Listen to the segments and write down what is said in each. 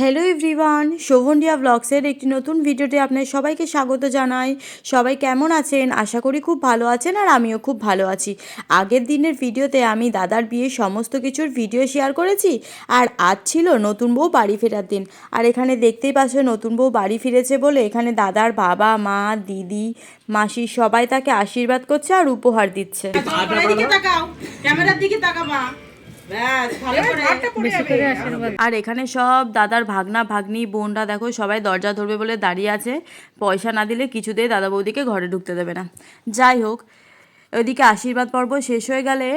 Hello everyone শোভনডিয়া ব্লগসের একটি নতুন ভিডিওতে আপনার সবাইকে স্বাগত জানাই। সবাই কেমন আছেন? আশা করি খুব ভালো আছেন আর আমিও খুব ভালো আছি। আগের দিনের ভিডিওতে আমি দাদার বিয়ের সমস্ত কিছুর ভিডিও শেয়ার করেছি আর আজ ছিল নতুন বউ বাড়ি ফেরার দিন। আর এখানে দেখতেই পাচ্ছ নতুন বউ বাড়ি ফিরেছে বলে এখানে দাদার বাবা, মা, দিদি, মাসি সবাই তাকে আশীর্বাদ করছে আর উপহার দিচ্ছে। ক্যামেরার দিকে আর এখানে সব দাদার ভাগনা ভাগ্নি বোনরা দেখো সবাই দরজা ধরবে বলে দাঁড়িয়ে আছে। পয়সা না দিলে কিছুতেই দাদা বৌদিকে ঘরে ঢুকতে দেবে না। যাই হোক ওইদিকে আশীর্বাদ পর্ব শেষ হয়ে গেলে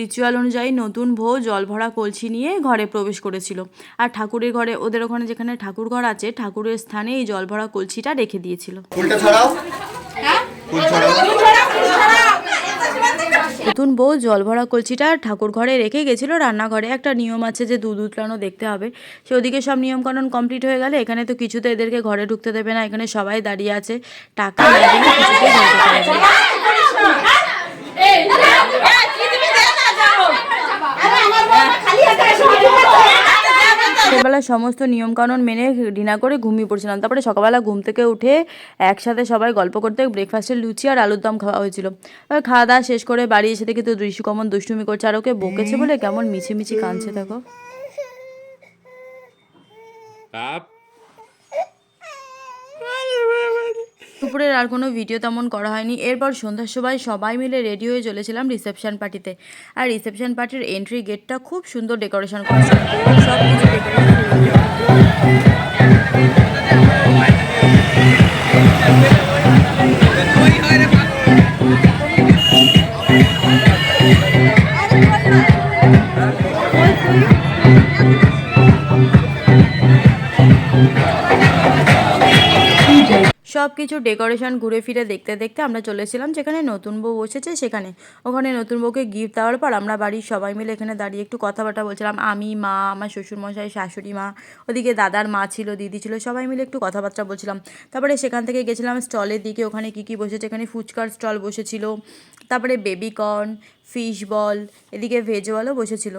রিচুয়াল অনুযায়ী নতুন বউ জল ভরা কলসি নিয়ে ঘরে প্রবেশ করেছিল। আর ঠাকুরের ঘরে ওদের ওখানে যেখানে ঠাকুর ঘর আছে ঠাকুরের স্থানে এই জল ভরা কলসিটা রেখে দিয়েছিল। ফুলটা ছড়াও। ফুল ছড়াও। নতুন বউ জল ভরা কলসিটা ঠাকুর ঘরে রেখে গেছিল রান্নাঘরে একটা নিয়ম আছে যে দুধ উতলানো দেখতে হবে সে ওদিকে সব নিয়মকানুন কমপ্লিট হয়ে গেলে এখানে তো কিছুতে এদেরকে ঘরে ঢুকতে দেবে না এখানে সবাই দাঁড়িয়ে আছে টাকা না দিলে কিছুতেই না। সমস্ত নিয়মকানুন মেনে ডিনার করে ঘুমিয়ে পড়ছিলাম তারপরে সকালবেলা ঘুম থেকে উঠে একসাথে সবাই গল্প করতে ব্রেকফাস্টে লুচি আর আলুর দম খাওয়া হয়েছিল খাওয়া দাওয়া শেষ করে বাড়ি এসে দেখি তো দৃশ্য কমন দুষ্টুমি করছে আর ওকে বকেছে বলে কেমন মিছিমিছি মিছি কাঁদছে দেখো দুপুরের আর কোনো ভিডিও তেমন করা হয়নি। এরপর সন্ধ্যার সময় সবাই মিলে রেডি হয়ে চলেছিলাম রিসেপশন পার্টিতে। আর রিসেপশন পার্টির এন্ট্রি গেটটা খুব সুন্দর ডেকোরেশন করা সব কিছু decoration সব কিছু ডেকোরেশন ঘুরে ফিরে দেখতে দেখতে আমরা চলেছিলাম যেখানে নতুন বউ বসেছে সেখানে। ওখানে নতুন বউকে গিফট দেওয়ার পর আমরা বাড়ির সবাই মিলে এখানে দাঁড়িয়ে একটু কথাবার্তা বলছিলাম। আমি, মা, আমার শ্বশুরমশাই, শাশুড়ি মা, ওদিকে দাদার মা ছিল, দিদি ছিল, সবাই মিলে একটু কথাবার্তা বলছিলাম। তারপরে সেখান থেকে গেছিলাম স্টলের দিকে, ওখানে কী কী বসেছে, এখানে ফুচকার স্টল বসেছিল। তারপরে বেবিকর্ন ফিশ বল এদিকে ভেজ বলও বসেছিল।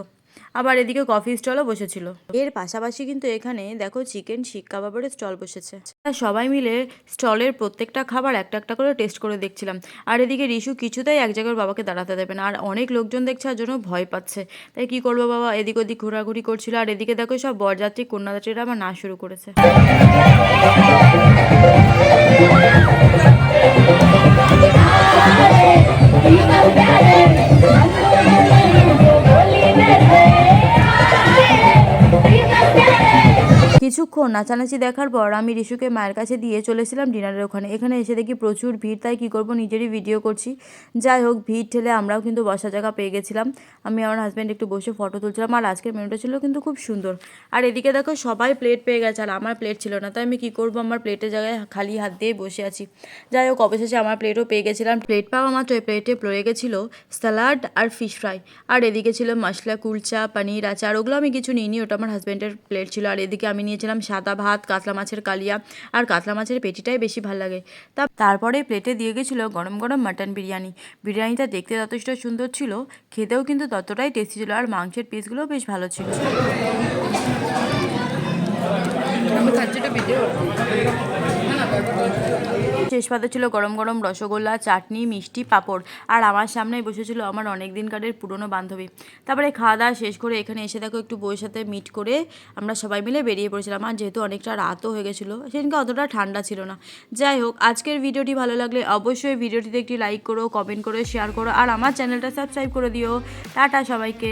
আবার এদিকে কফি স্টলও বসেছিল। এর পাশাপাশি কিন্তু এখানে দেখো চিকেন শিক কাবাবের স্টল বসেছে। সবাই মিলে স্টলের প্রত্যেকটা খাবার একটা একটা করে টেস্ট করে দেখছিলাম। আর এদিকে রিশু কিছুতেই এক জায়গায় বাবাকে দাঁড়াতে দেবে না। আর অনেক লোকজন দেখছে আর জন্য ভয় পাচ্ছে। তাই কি করব বাবা? এদিক ওদিক ঘোরাঘুরি করছিল। আর এদিকে দেখো সব বরযাত্রী কন্যাযাত্রীরা আবার না শুরু করেছে। কিছুক্ষণ নাচানাচি দেখার পর আমি রিশুকে মায়ের কাছে দিয়ে চলেছিলাম ডিনারের ওখানে। এখানে এসে দেখি প্রচুর ভিড়, তাই কী করব নিজেরই ভিডিও করছি। যাই হোক, ভিড় ঠেলে আমরাও কিন্তু বসা জায়গা পেয়ে গেছিলাম। আমি আমার হাজব্যান্ড একটু বসে ফটো তুলছিলাম আর আজকের মেনুটা ছিল কিন্তু খুব সুন্দর। আর এদিকে দেখো সবাই প্লেট পেয়ে গেছে আর আমার প্লেট ছিল না, তাই আমি কী করব? আমার প্লেটের জায়গায় খালি হাত দিয়ে বসে আছি। যাই হোক, অবশেষে আমার প্লেটও পেয়ে গেছিলাম। প্লেট পাওয়া মাত্র প্লেটে পড়ে গেছিল স্যালাড আর ফিশ ফ্রাই আর এদিকে ছিল মশলা, কুলচা, পনির, আচার, ওগুলো আমি কিছু নিইনি, ওটা আমার হাজব্যান্ডের প্লেট ছিল। আর এদিকে আমি নিয়েছিলাম সাদা ভাত, কাতলা মাছের কালিয়া আর কাতলা মাছের পেটিটাই বেশি ভালো লাগে। তা তারপরে প্লেটে দিয়ে গেছিল গরম গরম মাটন বিরিয়ানি। বিরিয়ানিটা দেখতে যথেষ্ট সুন্দর ছিল, খেতেও কিন্তু ততটাই টেস্টি ছিল আর মাংসের পিসগুলোও বেশ ভালো ছিল। শেষ পাতে ছিল গরম গরম রসগোল্লা, চাটনি, মিষ্টি, পাঁপড়। আর আমার সামনেই বসেছিল আমার অনেক দিনকারের পুরনো বান্ধবী। তারপরে খাওয়া দাওয়া শেষ করে এখানে এসে দেখো একটু বউয়ের সাথে মিট করে আমরা সবাই মিলে বেরিয়ে পড়েছিলাম। আর যেহেতু অনেকটা রাতও হয়ে গেছিল, সেদিনকে অতটা ঠান্ডা ছিল না। যাই হোক, আজকের ভিডিওটি ভালো লাগলে অবশ্যই ভিডিওটিতে একটি লাইক করো কমেন্ট করো শেয়ার করো, আর আমার চ্যানেলটা সাবস্ক্রাইব করে দিও। টাটা সবাইকে।